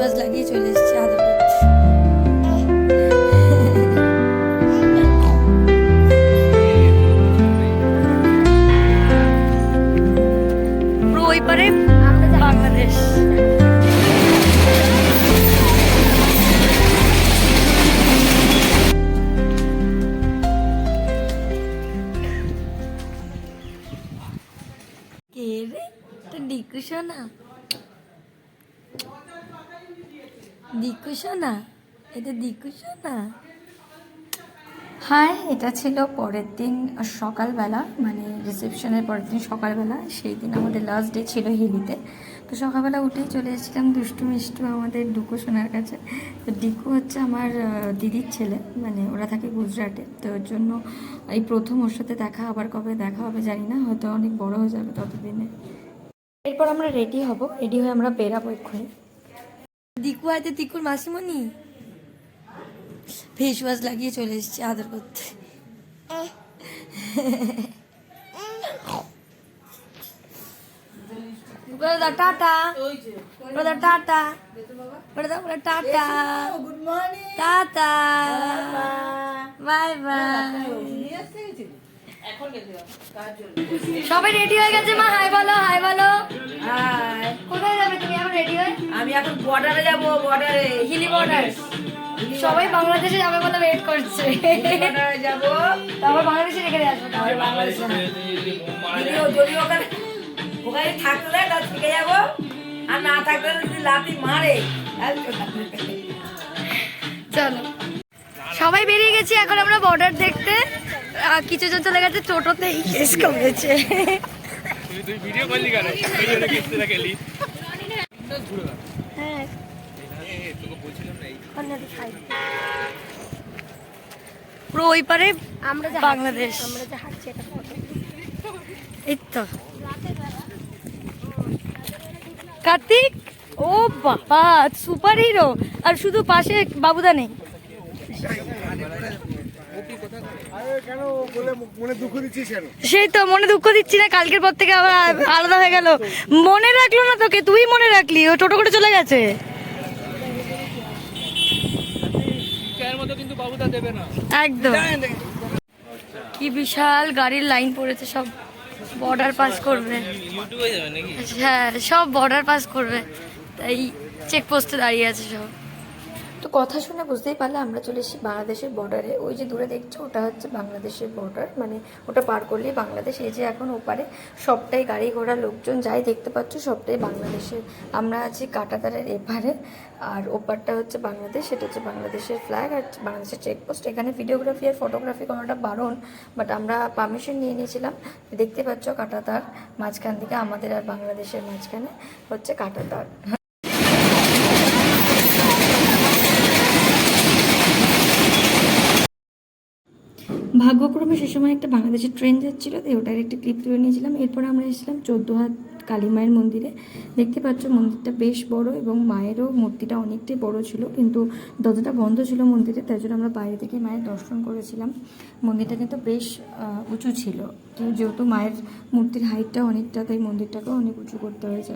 Wash লাগিয়ে চলে এসেছি আদর করতে পুরো ওই পারে বাংলাদেশ। কে রে? তো ডিকু সোনা দিকু সোনা এটা দিকু সোনা হাই এটা ছিল পরের দিন সকালবেলা মানে রিসেপশনের পরের দিন সকালবেলা। সেই দিন আমাদের লাস্ট ডে ছিল হিলিতে। তো সকালবেলা উঠেই চলে এসেছিলাম দুষ্টু মিষ্টু আমাদের ডুকু সোনার কাছে। তো ডিকু হচ্ছে আমার দিদির ছেলে মানে ওরা থাকে গুজরাটে। তো ওর জন্য এই প্রথম ওর সাথে দেখা, আবার কবে দেখা হবে জানি না, হয়তো অনেক বড় হয়ে যাবে ততদিনে। এরপর আমরা রেডি হব রেডি হয়ে আমরা বেরাবো এক্ষুনি। দিকু আছে দিকুর মাসিমণি? ফেস ওয়াশ লাগিয়ে চলে এসেছি আদর করতে। Tata. Tata. Tata. Tata. Bye bye. সবাই রেডি হয়ে গেছে মা? হাই বলো আমি এখন বর্ডারে যাব বর্ডারে হিলি বর্ডার সবাই বাংলাদেশে যাবে বলে ওয়েট করছে। বর্ডারে যাব। তারপর বাংলাদেশে রেখে আসবে। তারপর বাংলাদেশে যদি ওখানে ওখানে থাকলে তাহলে থেকে যাব। আর না থাকলে যদি লাঠি মারে। চলো। সবাই বেরিয়ে গেছি এখন আমরা বর্ডার দেখতে। আর কিছু জন চলে গেছে টোটোতেই কেস কমেছে। তুই তুই ভিডিও করলি কেন? গেলি হ্যাঁ। তোকে বলছিলাম না পুরো ওই পারে আমরা বাংলাদেশ। আমরা যে হাঁটছি এটা এই তো। কার্তিক? ও বাবা সুপার হিরো আর শুধু পাশে বাবুদা নেই কেন বলে মনে দুঃখ দিচ্ছিস কেন সেই তো মনে দুঃখ দিচ্ছি না কালকের পর থেকে আবার আলাদা হয়ে গেল। মনে রাখল না তোকে তুই মনে রাখলি ও টোটো করে চলে গেছে। এর মতো কিন্তু বাবুদা দেবে না। একদম। কি বিশাল গাড়ির লাইন পড়েছে সব বর্ডার পাস করবে। ইউটিউবে যাবে নাকি? হ্যাঁ সব বর্ডার পাস করবে। তাই চেকপোস্টে দাঁড়িয়ে আছে সব। কথা শুনে বুঝতেই পারলে আমরা চলে এসেছি বাংলাদেশের বর্ডারে ওই যে দূরে দেখছ, ওটা হচ্ছে বাংলাদেশের বর্ডার মানে ওটা পার করলেই বাংলাদেশ। এই যে এখন ওপারে সবটাই গাড়ি ঘোড়া, লোকজন যাই দেখতে পাচ্ছ, সবটাই বাংলাদেশের আমরা আছি কাটাতারের এপারে, আর ওপারটা হচ্ছে বাংলাদেশ, সেটা হচ্ছে বাংলাদেশের ফ্ল্যাগ আর বাংলাদেশের চেকপোস্ট এখানে ভিডিওগ্রাফি আর ফটোগ্রাফি করাটা বারণ বাট আমরা পারমিশন নিয়ে নিয়েছিলাম। দেখতে পাচ্ছ কাটাতার মাঝখান থেকে আমাদের আর বাংলাদেশের মাঝখানে হচ্ছে কাটাতার। ভাগ্যক্রমে সে সময় একটা বাংলাদেশের ট্রেন যাচ্ছিল তাই ওটার একটা ক্লিপ তুলে নিয়েছিলাম। এরপর আমরা এসেছিলাম চোদ্দ হাত কালী মায়ের মন্দিরে। দেখতে পাচ্ছ মন্দিরটা বেশ বড় এবং মায়েরও মূর্তিটা অনেকটাই বড় ছিল, কিন্তু দরজাটা বন্ধ ছিল মন্দিরে, তাই জন্য আমরা বাইরে থেকে মায়ের দর্শন করেছিলাম। মন্দিরটা কিন্তু বেশ উঁচু ছিল। যেহেতু মায়ের মূর্তির হাইটটা অনেকটা, তাই মন্দিরটাকেও অনেক উঁচু করতে হয়েছে।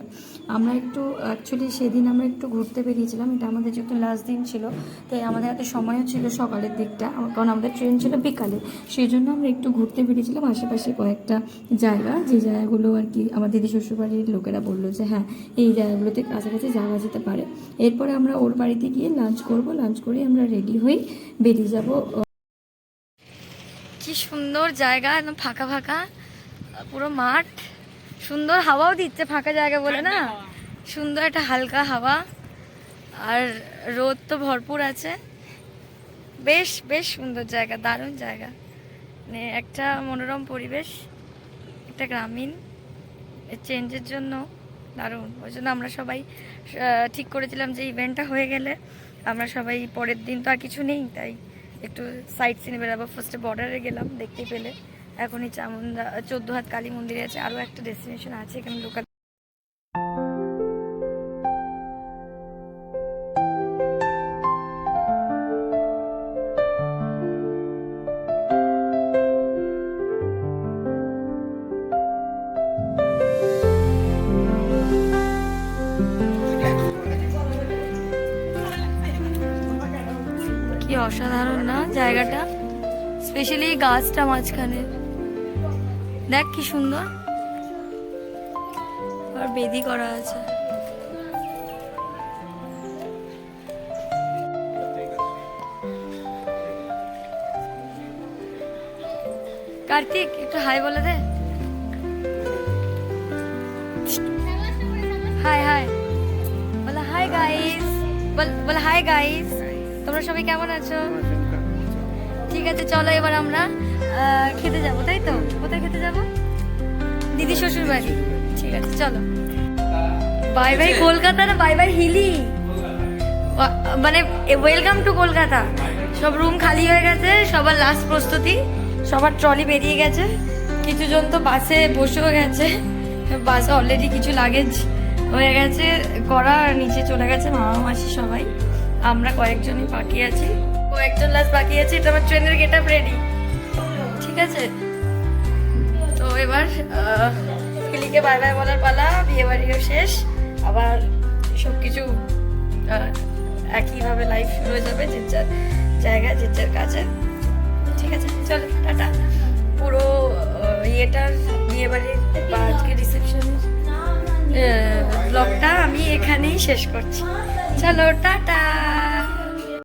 আমরা একটু অ্যাকচুয়ালি সেদিন আমরা একটু ঘুরতে বেরিয়েছিলাম। এটা আমাদের যেহেতু লাস্ট দিন ছিল, তাই আমাদের হাতে সময়ও ছিল সকালের দিকটা। কারণ আমাদের ট্রেন ছিল বিকালে। সেই জন্য আমরা একটু ঘুরতে বেরিয়েছিলাম আশেপাশে কয়েকটা জায়গা। যে জায়গাগুলো আর কি আমার দিদি শ্বশুরবাড়ির লোকেরা বলল যে হ্যাঁ এই জায়গাগুলোতে কাছাকাছি যাওয়া যেতে পারে। এরপরে আমরা ওর বাড়িতে গিয়ে লাঞ্চ করব। লাঞ্চ করে আমরা রেডি হয়ে বেরিয়ে যাব কি সুন্দর জায়গা একদম ফাঁকা ফাঁকা পুরো মাঠ। সুন্দর হাওয়াও দিচ্ছে ফাঁকা জায়গা বলে না? সুন্দর একটা হালকা হাওয়া। আর রোদ তো ভরপুর আছে। বেশ বেশ সুন্দর জায়গা দারুণ জায়গা। মানে একটা মনোরম পরিবেশ একটা গ্রামীণ। চেঞ্জের জন্য দারুণ। ওই জন্য আমরা সবাই ঠিক করেছিলাম যে ইভেন্টটা হয়ে গেলে। আমরা সবাই পরের দিন তো আর কিছু নেই তাই একটু সাইড সিনে বেরাবো। ফার্স্টে বর্ডারে গেলাম দেখতে পেলে। এখনই চামুন্ডা, চোদ্দ হাত কালী মন্দিরে আছে। আরও একটা ডেস্টিনেশন আছে, এখানে লোকাল অসাধারণ না জায়গাটা? স্পেশালি গাছটা মাঝখানে। দেখ কি সুন্দর। আর বেদি করা আছে। কার্তিক, একটু হাই বলে দে। Hi hi. বলে, হাই গাইস বল, বলে, হাই গাইস তোমরা সবাই কেমন আছো? ঠিক আছে চলো এবার আমরা খেতে যাব তাই তো? কোথায় খেতে যাব? দিদি শ্বশুর বাড়ি। ঠিক আছে চলো। বাই বাই কলকাতা না বাই বাই হিলি। মানে ওয়েলকাম টু কলকাতা। সব রুম খালি হয়ে গেছে সবার লাস্ট প্রস্তুতি। সবার ট্রলি বেরিয়ে গেছে। কিছু জন তো বাসে বসেও গেছে। বাসে অলরেডি কিছু লাগেজ হয়ে গেছে করা নিচে চলে গেছে মামা মাসি সবাই। আমরা কয়েকজনই বাকি আছি। কয়েকজন লাস্ট বাকি আছে, এটা আমার ট্রেনের গেট আপ রেডি ঠিক আছে? তো এবার হিলিকে বাই বাই বলার পালা বিয়ে বাড়িও শেষ। আবার সব কিছু একইভাবে লাইফ শুরু হয়ে যাবে, যে যার জায়গায় যে যার কাছে ঠিক আছে? চলো, টাটা। পুরো ইয়েটার বিয়ে বাড়ির বা আজকে রিসেপশনের ব্লগটা আমি এখানেই শেষ করছি। চলো, টাটা।